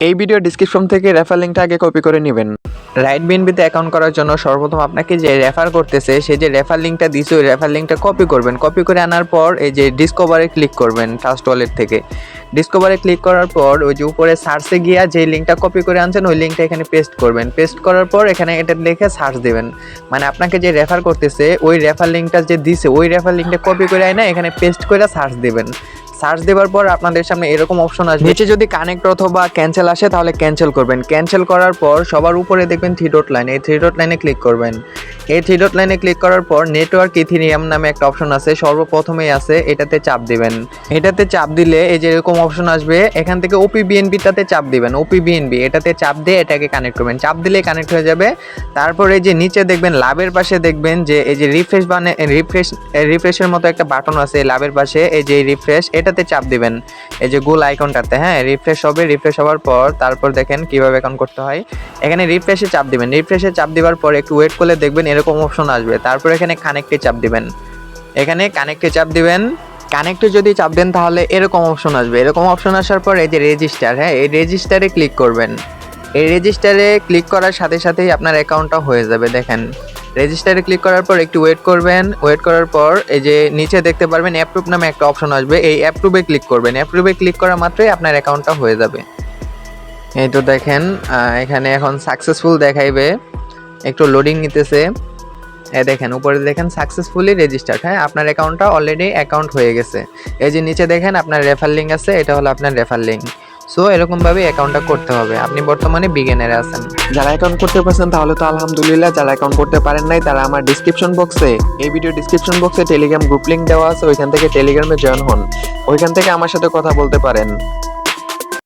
এই video description থেকে refer লিঙ্কটা আগে কপি করে নেবেন। রাইট বিএনবিতে অ্যাকাউন্ট করার জন্য সর্বপ্রথম আপনাকে যে রেফার করতেছে সেই যে রেফার লিঙ্কটা দিছে, ওই রেফার লিঙ্কটা কপি করবেন। কপি করে আনার পর এই যে ডিসকভারে ক্লিক করবেন ফার্স্ট ওয়ালেট থেকে। ডিসকভারে ক্লিক করার পর ওই যে উপরে সার্চে গিয়া যে লিঙ্কটা কপি করে আনছেন, ওই লিঙ্কটা এখানে পেস্ট করবেন। পেস্ট করার পর এখানে এটা লিখে সার্চ দেবেন। মানে আপনাকে যে রেফার করতেছে, ওই রেফার লিঙ্কটা যে দিছে, ওই রেফার লিঙ্কটা কপি করে আয় না এখানে পেস্ট করে সার্চ দেবেন। সার্চ দেওয়ার পর আপনাদের সামনে এরকম অপশন আসবে। নিচে যদি কানেক্ট অথবা ক্যান্সেল আসে তাহলে ক্যান্সেল করবেন। ক্যান্সেল করার পর সবার উপরে দেখবেন থ্রি ডট লাইন এই থ্রি ডট লাইনে ক্লিক করবেন। এই থ্রি ডট লাইনে ক্লিক করার পর নেটওয়ার্ক ইথিরিয়াম নামে একটা অপশন আছে সর্বপ্রথমেই আছে এটাতে চাপ দিবেন। এটাতে চাপ দিলে এই যে এরকম অপশন আসবে এখান থেকে ওপি বিএনবিটাতে চাপ দিবেন। ওপি বিএনবি এটাতে চাপ দিয়ে এটাকে কানেক্ট করবেন। চাপ দিলে কানেক্ট হয়ে যাবে। তারপরে এই যে নিচে দেখবেন লাভের পাশে দেখবেন যে এই যে রিফ্রেশ বানে রিফ্রেশ রিফ্রেশের মতো একটা বাটন আছে লাভের পাশে। এই যে রিফ্রেশ এটাতে চাপ দিবেন। এই যে গোল আইকনটাতে হ্যাঁ রিফ্রেশ হবে রিফ্রেশ হওয়ার পর তারপর দেখেন কীভাবে অ্যাকাউন্ট করতে হয়। এখানে রিফ্রেশে চাপ দিবেন রিফ্রেশে চাপ দেওয়ার পর একটু ওয়েট করলে দেখবেন এরকম অপশন আসবে। তারপর এখানে কানেক্টে চাপ দিবেন। এখানে কানেক্টে চাপ দিবেন। কানেক্টে যদি চাপ দেন তাহলে এরকম অপশন আসবে। এরকম অপশন আসার পর এই যে রেজিস্টার হ্যাঁ এই রেজিস্টারে ক্লিক করবেন। এই রেজিস্টারে ক্লিক করার সাথে সাথেই আপনার অ্যাকাউন্টটা হয়ে যাবে, দেখেন। রেজিস্টারে ক্লিক করার পর একটু ওয়েট করবেন। ওয়েট করার পর এই যে নিচে দেখতে পারবেন অ্যাপ্রুভ নামে একটা অপশন আসবে। এই অ্যাপ্রুভে ক্লিক করবেন। অ্যাপ্রুভে ক্লিক করা মাত্রই আপনার অ্যাকাউন্টটা হয়ে যাবে। এই তো দেখেন এখানে এখন সাকসেসফুল দেখাইবে। একটু লোডিং নিতেছে। এই দেখেন, উপরে দেখেন সাকসেসফুলি রেজিস্টার্ড হ্যাঁ আপনার অ্যাকাউন্টটা অলরেডি অ্যাকাউন্ট হয়ে গেছে। এই যে নিচে দেখেন, আপনার রেফার লিঙ্ক আছে, এটা হলো আপনার রেফার লিঙ্ক সো এরকম এরকমভাবে অ্যাকাউন্টটা করতে হবে। আপনি বর্তমানে বিগেনারে আছেন। যারা অ্যাকাউন্ট করতে পারছেন, তাহলে তো আলহামদুলিল্লাহ, যারা অ্যাকাউন্ট করতে পারেন নাই, তারা আমার ডিসক্রিপশন বক্সে এই ভিডিও ডিসক্রিপশন বক্সে টেলিগ্রাম গ্রুপ লিংক দেওয়া আছে, ওইখান থেকে টেলিগ্রামে জয়েন হন। ওইখান থেকে আমার সাথে কথা বলতে পারেন।